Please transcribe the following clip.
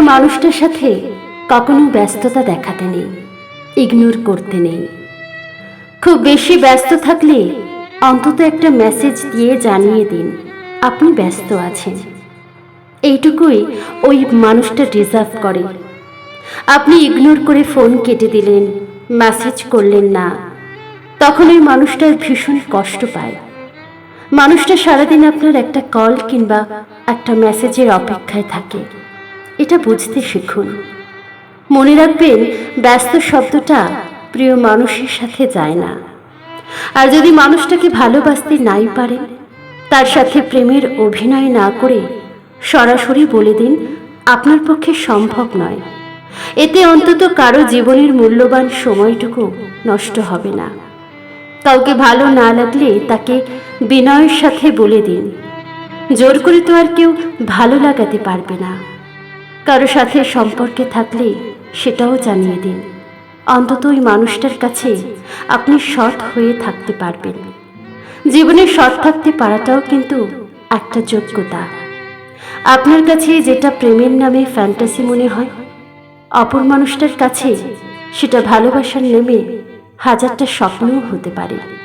মানুষটার সাথে কখনো ব্যস্ততা দেখাতে নেই, ইগনোর করতে নেই। খুব বেশি ব্যস্ত থাকলে অন্তত একটা মেসেজ দিয়ে জানিয়ে দিন, আপনি ব্যস্ত আছেন। এইটুকুই ওই মানুষটা ডিজার্ভ করে। আপনি ইগনোর করে ফোন কেটে দিলেন, মেসেজ করলেন না। তখন ওই মানুষটা ভীষণ কষ্ট পায়। মানুষটা সারাদিন আপনার একটা কল কিংবা একটা মেসেজের অপেক্ষায় থাকে। এটা বুঝতে শিখুন। মনে রাখবেন, ব্যস্ত শব্দটা প্রিয় মানুষের সাথে যায় না। আর যদি মানুষটাকে ভালোবাসতে নাই পারেন, তার সাথে প্রেমের অভিনয় না করে সরাসরি বলে দিন, আপনার পক্ষে সম্ভব নয়। এতে অন্তত কারও জীবনের মূল্যবান সময়টুকু নষ্ট হবে না। কাউকে ভালো না লাগলে তাকে বিনয়ের সাথে বলে দিন। জোর করে তো আর কেউ ভালো লাগাতে পারবে না। কারও সাথে সম্পর্কে থাকলে সেটাও জানিয়ে দিন। অন্তত ওই মানুষটার কাছে আপনি সৎ হয়ে থাকতে পারবেন। জীবনে সৎ থাকতে পারাটাও কিন্তু একটা যোগ্যতা। আপনার কাছে যেটা প্রেমের নামে ফ্যান্টাসি মনে হয়, অপর মানুষটার কাছে সেটা ভালোবাসার নেমে হাজারটা স্বপ্নও হতে পারে।